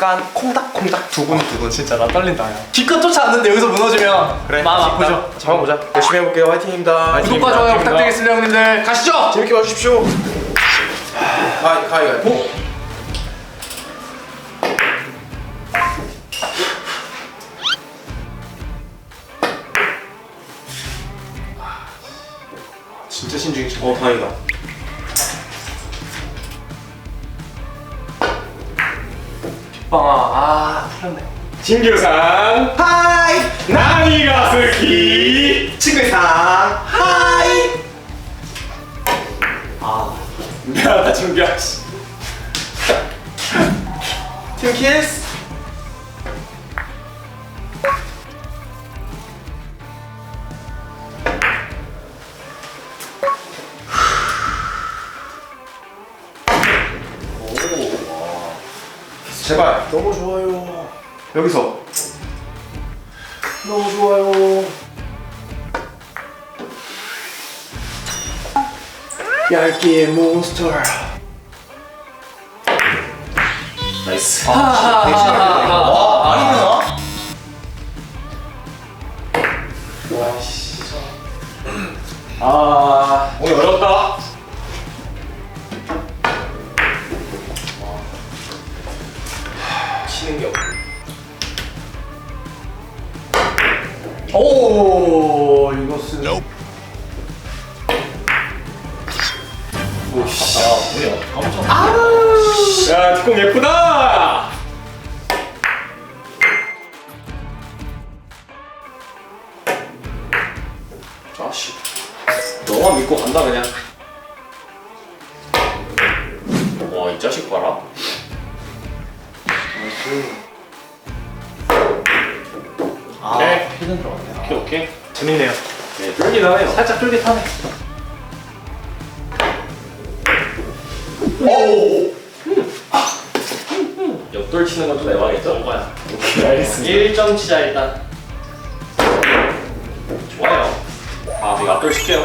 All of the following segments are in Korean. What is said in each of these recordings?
약간 콩닥콩닥 두근두근 진짜 나 떨린다 야 기껏 쫓아왔는데 여기서 무너지면 그래, 마음. 아프죠? 잡아보자. 열심히 해볼게요. 화이팅입니다. 구독과 좋아요 부탁드리겠습니다 형님들 가시죠! 재밌게 봐주십시오. 가위, 가위, 가위. 보. 진짜 신중히 쳐. 어, 다행이다. 아 풀렸네 진규상. 하이! 나니가 스키 친구상. 하이! 미안하다 진규야 팀 키스 여기서. 너무 좋아요. 얇기의 몬스터 나이스. 와 아니구나? 와 씨. 아 뒷공 예쁘다. 아씨. 너만 믿고 간다 그냥. 와 이 자식 봐라. 아 오케이. 피는 들어갔네 오케이 오케이. 재밌네요. 네 쫄깃하네요. 살짝 쫄깃하네 치는 것도 내봐야겠죠? 뭐야. 오케이 알겠습니다. 1점 치자 일단. 좋아요. 아 제가 앞돌 칠게요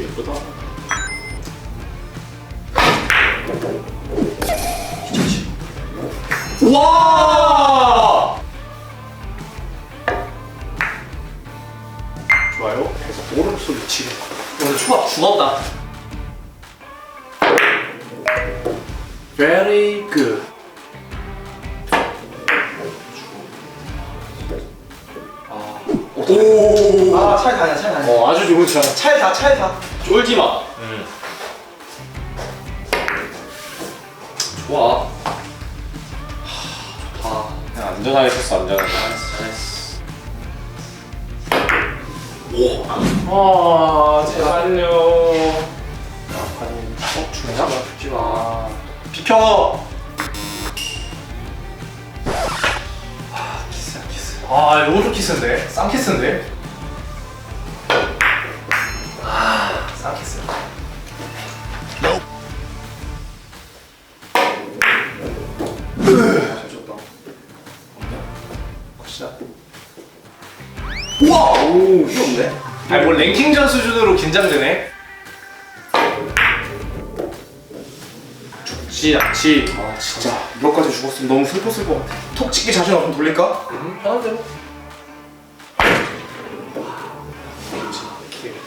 예쁘다 와! 좋아요. 계속 오른손 치는 거. 오늘 초밥 죽었다. Very good 가냐 어, 아주 좋은 차 찰다 찰다 쫄지 마. 좋아. 좋다. 그냥 안전하게 쳤어, 안전하게. 잘했어, 잘했어. 오. 아, 제발요. 아니 어, 죽나? 죽지 마. 비켜 아 키스 아 키스인데 쌍 키스인데 우와 오, 없네? 아니 뭐 랭킹전 수준으로 긴장되네 죽지 않지. 아, 진짜. 이거까지 죽었으면 너무 슬펐을 것 같아. 톡 찍기 자신 없으면 돌릴까? 음 편한 대로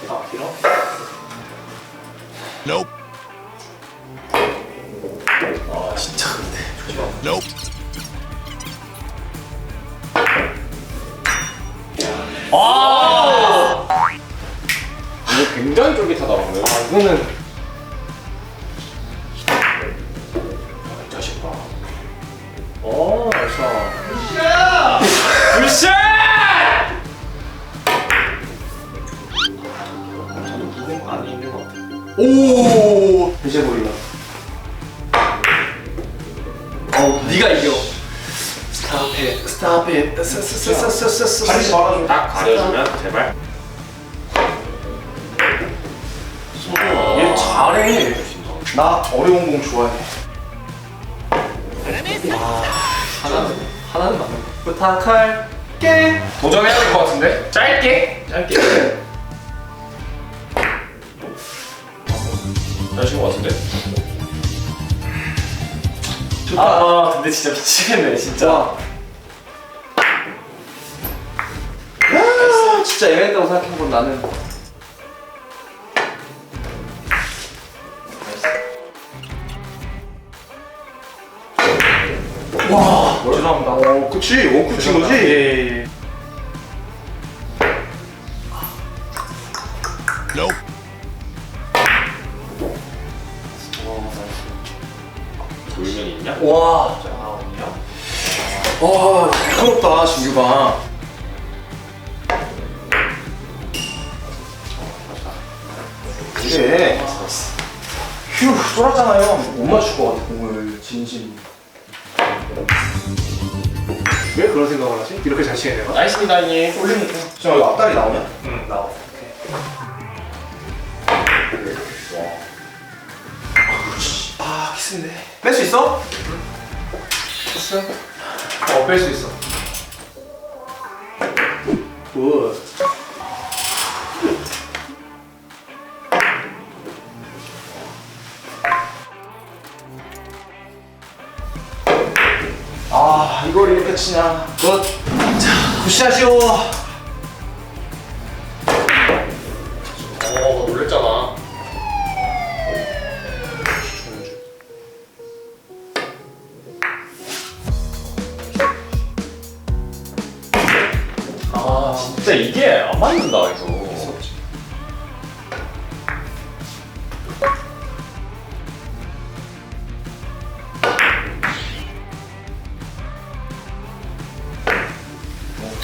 아 길어? 아, 진짜 근데. 아 이거 굉장히 쫄깃하더라고요. 이거는 부탁할게 도전해야 될 것 같은데? 짧게? 짧게. 잘하신 것 같은데? 좋다 아, 근데 진짜 미치겠네, 진짜. 아, 진짜 애매했다고 생각해본 나는 죄송합니다 어, 그치. 원쿠 친 거지? 예예예 돌면이 있냐? 와 아, 없냐? 와, 부끄럽다, 진규가. 그래. 휴, 쫄았잖아요. 못 맞출 것 같아, 공을. 진심. 왜 그런 생각을 하지? 이렇게 잘 치게 내가? 나이스입니다, 형님. 올리니까. 저 이거 앞다리 나오냐? 응 나와 아, 키스인데. 뺄 수 있어? 됐어? 어뺄 수 있어 굿. 치냐. 굿 굿샷이오.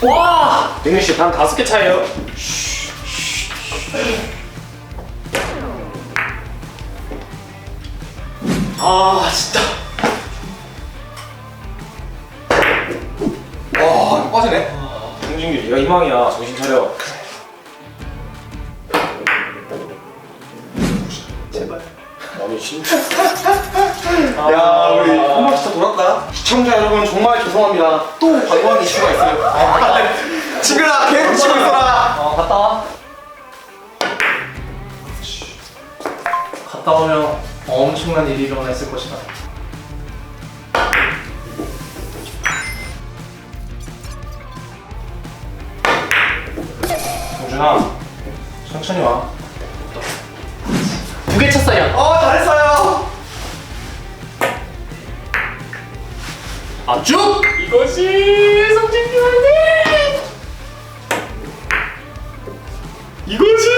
와! 능민 씨, 단 다섯 개 차예요. 아, 진짜. 와, 빠지네. 홍진규, 얘가 희망이야. 정신 시청자 여러분, 정말 죄송합니다. 또 관광 이슈가 있어요. 친구야, 계속 치고 있어라. 어 갔다 와 갔다 오면 엄청난 일이 일어났을 것이다 정준아, 천천히 와. 두 개 쳤어요 어, 잘했어요. 아쭉 이것이 성진규 화이팅! 이것이!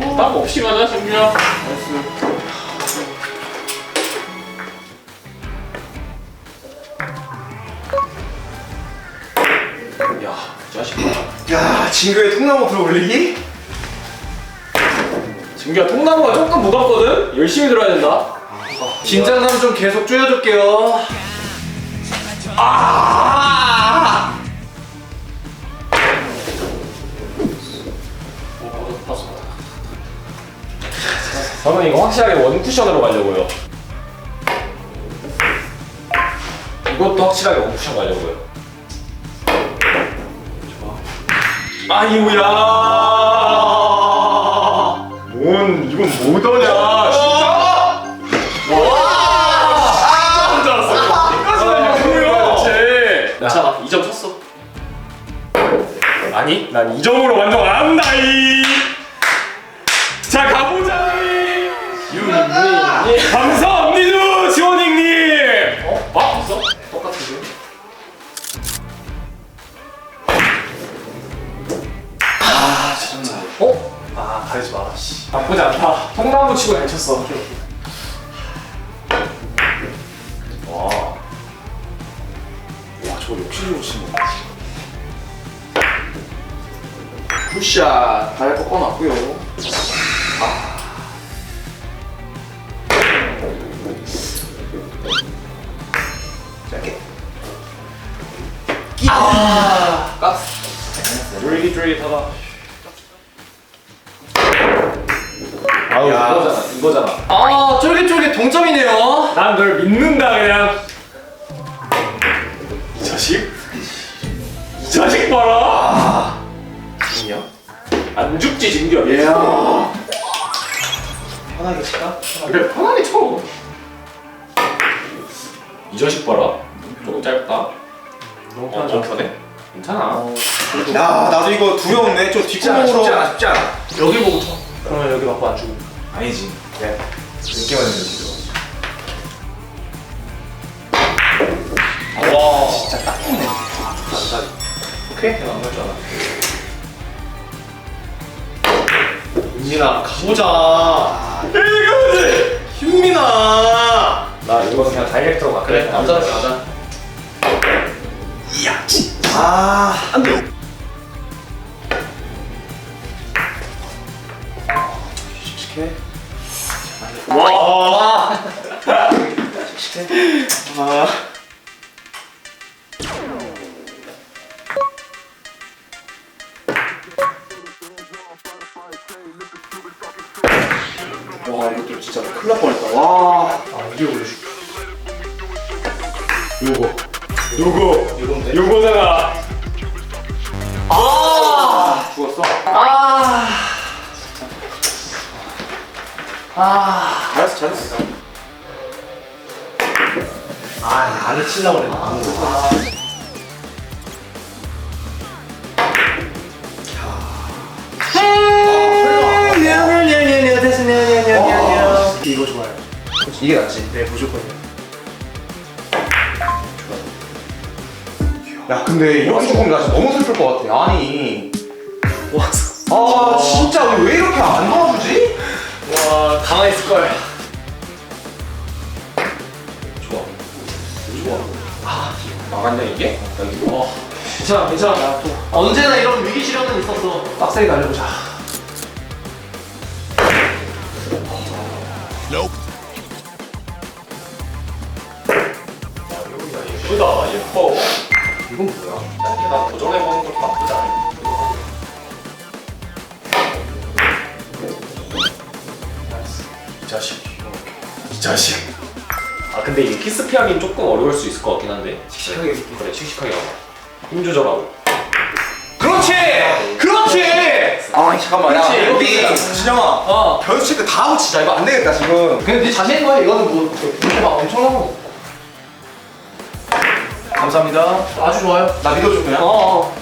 부담 없이 가자, 정규야. 야, 이 자식 봐. 야, 진규의 통나무 들어 올리기? 진규야, 통나무가 조금 무겁거든? 열심히 들어야 된다. 긴장감 좀 계속 줄여줄게요 아! 저는 이거 확실하게 원 쿠션으로 가려고요. 이것도 확실하게 원 쿠션 가려고요. 아이고야. 뭔 이건 뭐더냐? 아니, 난 2점으로 만족 안 한다이. 자, 가보자이. 유민이. 감사합니다, 지원님님. 어? 아, 봤어? 똑같은데? 어? 아 가리지 마라 씨 나쁘지 않다. 통나무 치고 잘 쳤어. 굿샷. 발 꺾어놨고요. 아. 짧게. 끼 아, 깠어 쫄깃쫄깃하다 아우 야. 이거잖아 이거잖아. 아 쫄깃쫄깃 동점이네요. 난 널 믿는다 그냥. 이 자식? 이 자식 봐라? 안 죽지 진규 이야 편하게 칠까? 그래 편하게 쳐 이 자식 봐라. 조금 짧다. 너무 어, 좀 편해? 괜찮아. 야 나도 이거 두려운데? 좀 쉽지 않아 뒷구멍으로 쉽지 않아 쉽지 않아. 여기 보고 쳐. 그러면 여기 맞고 안 죽어 아니지. 네. 느낌은 느끼죠. 와. 진짜 딱 좋네. 오케이? 안갈 줄 알아 민아 가보자. 이거지 윤민아. 나 이거 그냥 다이렉트로 가 그래 남자답게 가자. 아 안돼 씩씩해. 와. 씩씩해. 아 와 이것도 진짜 큰일 날 뻔했다 와 아 이게 올려줄게 요거 요거 요거잖아 아 죽었어? 아. 아. 잘했어 잘했어 아, 안에 치려고 그랬나? 아. 이게 낫지 네, 무조건이요. 야 근데 이렇게 죽으면 나 진짜 너무 슬플 것 같아 아니 와, 아 진짜 왜 이렇게 안 도와주지? 와 가만히 있을 걸. 좋아 좋아 아 막았냐 이게? 와, 괜찮아, 괜찮아. 나 또. 언제나 이런 위기 시련은 있었어. 빡세게 날려보자. 이건 뭐야? 짧게 나 도전해보는 것도 나쁘지 않아 이 자식 이 자식 아 근데 이 키스 피하기는 조금 어려울 수 있을 것 같긴 한데 씩씩하게 그래 씩씩하게 가봐 힘 조절하고 그렇지! 그렇지! 아 잠깐만 야 그렇지, 여기 이렇게. 진영아 어. 변수 체크 다 하고 진짜 이거 안 되겠다 지금 근데 네 자신 있는 거야? 이거는 뭐 그렇게 막 엄청난 거. 감사합니다 아주 좋아요. 나 믿어줘 그냥 어.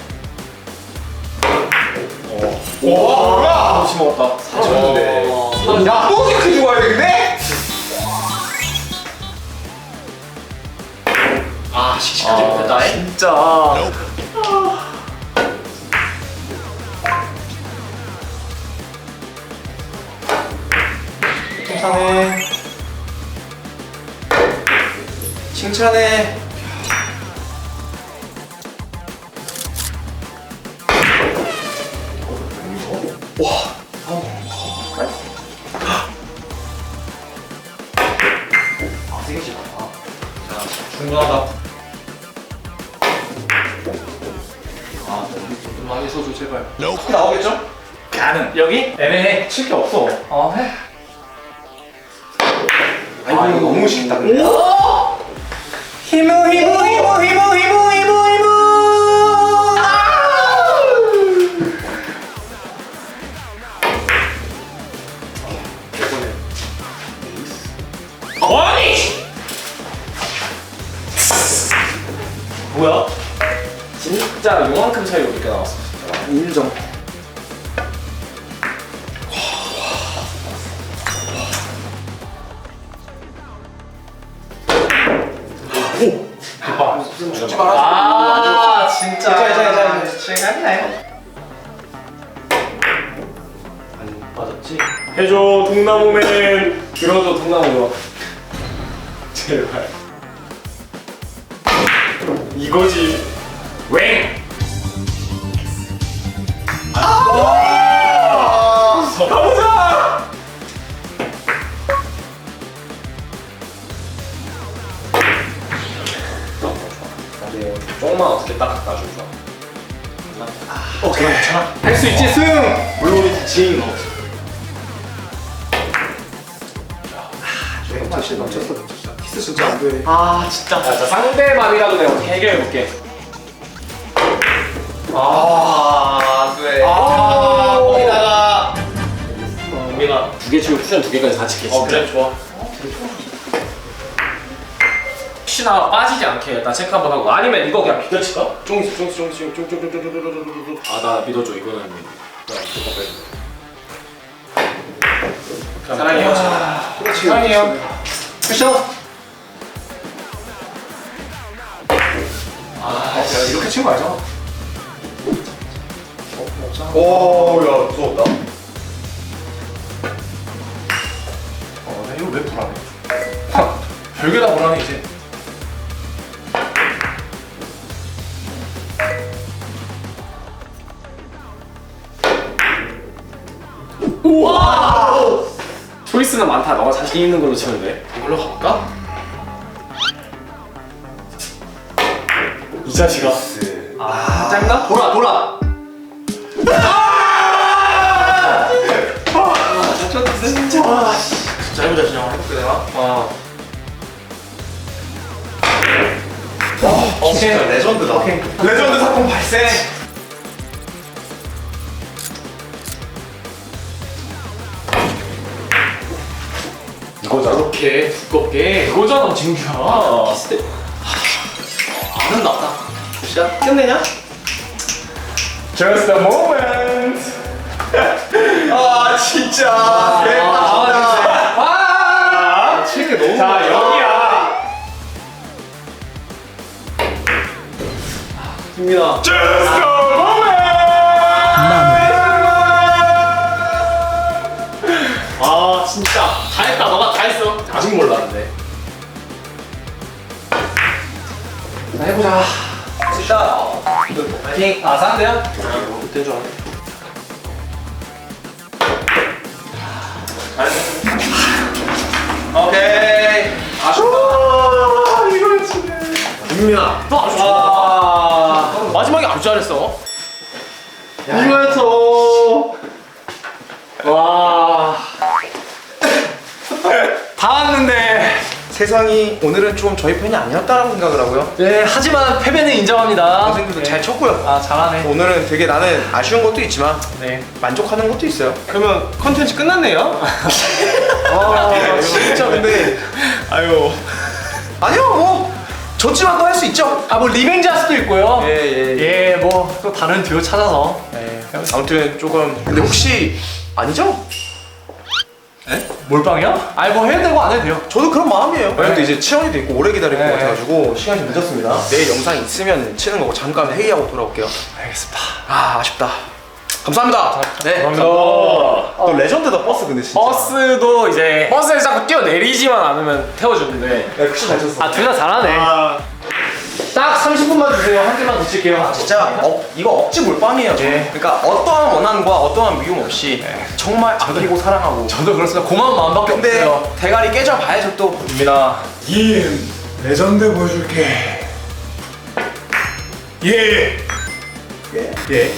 어. 와 뭐야 같이 먹었다 사줬는데 어. 야또 체크 죽어야 되겠네? 아, 씩씩하지 아, 못했다. 진짜 칭찬해 칭찬해 많이 써줘, 제발. 키 나오겠죠? 가능 여기? 애매해. 칠 게 없어 어, 해. 아 이거 너무 쉽다 근데 오! 히무 히무 히무 히무 히무 히무 히무 아니 뭐야? 진짜 요만큼 차이로 늦게 나왔어 인정. 아, 해줘, 동나무맨. 들어줘, 동나무가. 제발. 이거지. 웽! 가보자. 조금만 어떻게 딱 갖다 주죠. 오케이 할 수 있지 승! 물론이지 징 넘쳤어 넘쳤어 넘쳤어 키스 진짜 안 돼 아 진짜 자, 자 상대맘이라도 내가 어떻게 해결해 볼게. 아 두개 치고 쿠션 두 개까지 다 칠게. 어 그래? 좋아. 혹시나 빠지지 않게 일단 체크 한번 하고. 아니면 이거 그냥 비껴칠까? 쫑이스 쫑이스 쫑이스 쫑쫑쫑쫑쫑쫑쫑쫑쫑 아나 믿어줘. 이거는. 빼. 사랑해요. 그렇지 사랑해요. 쿠션 아, 야, 이렇게 친거 알잖아 오야 무서웠다 이거 왜 불안해? 별게 다 불안해 이제. 초이스는 많다 너가 자신 있는 걸로 치면 돼 이걸로 가볼까? 이 자식아 아 짧나? 돌아 돌아. 진짜 해보자 진영. 해볼게 내가. 아어 진짜 레전드다 레전드 사건 발생 이거잖아 이렇게 두껍게. 이거잖아 진규야 안은 났다. 시작 끝내냐? Just a moment 아 진짜 김민아 아 진짜. 다 했다. 너가 다 했어. 아직 몰랐는데. 자, 해보자. 진짜. 파이팅. 아 상대야? 못된 줄 알았네 오케이. 아 이걸 치네. 김민아 또좋 아. 마지막에 아주 잘했어. 이거였어 와. 다 왔는데. 세상이 오늘은 좀 저희 편이 아니었다라고 생각을 하고요 네, 하지만 패배는 인정합니다. 선생님도 잘 쳤고요 아, 잘하네. 오늘은 되게 나는 아쉬운 것도 있지만 네. 만족하는 것도 있어요 그러면 컨텐츠 끝났네요? 아 진짜 근데 아유 아니요 뭐 졌지만 또 할 수 있죠 아, 뭐 리벤지 할 수도 있고요. 예 예 예, 뭐 또 다른 듀오 찾아서. 네. 아무튼 조금 근데 혹시 아니죠? 몰빵이요? 아니 뭐 해도 되고 안 해도 돼요. 저도 그런 마음이에요 왜냐면 이제 치원이도 있고 오래 기다릴 네. 것 같아가지고 시간이 좀 늦었습니다 내일 영상 있으면 치는 거고 잠깐 회의하고 돌아올게요 알겠습니다. 아 아쉽다 감사합니다 네 감사합니다. 또 레전드다 버스 근데 진짜 버스도 이제 버스에 자꾸 뛰어내리지만 않으면 태워주는데 야 쿠션 잘 쳤어 아, 둘 다 잘하네. 딱 30분만 주세요. 한 개만 더 칠게요. 진짜 어, 이거 억지 몰빵이에요 저는. 네. 그러니까 어떠한 원한과 어떠한 미움 없이 정말 아끼고 사랑하고 저도 그렇습니다. 고마운 마음밖에 근데 없어요. 대가리 깨져 봐야죠 또 입니다. 임 레전드 보여줄게 예 예. 예.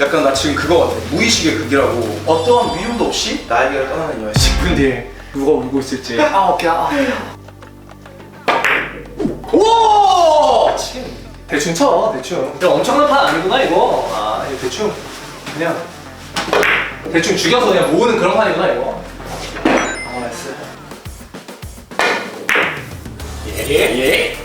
약간 나 지금 그거 같아 무의식의 극이라고 어떠한 미움도 없이 나에게 떠나는 여자 10분 뒤에 누가 울고 있을지. 아, 오케이. 아. 오! 대충 쳐, 대충. 이거 엄청난 판 아니구나, 이거. 아, 이거 대충. 그냥. 대충 죽여서 그냥 모으는 그런 판이구나, 이거. 아 나이스 예. 예.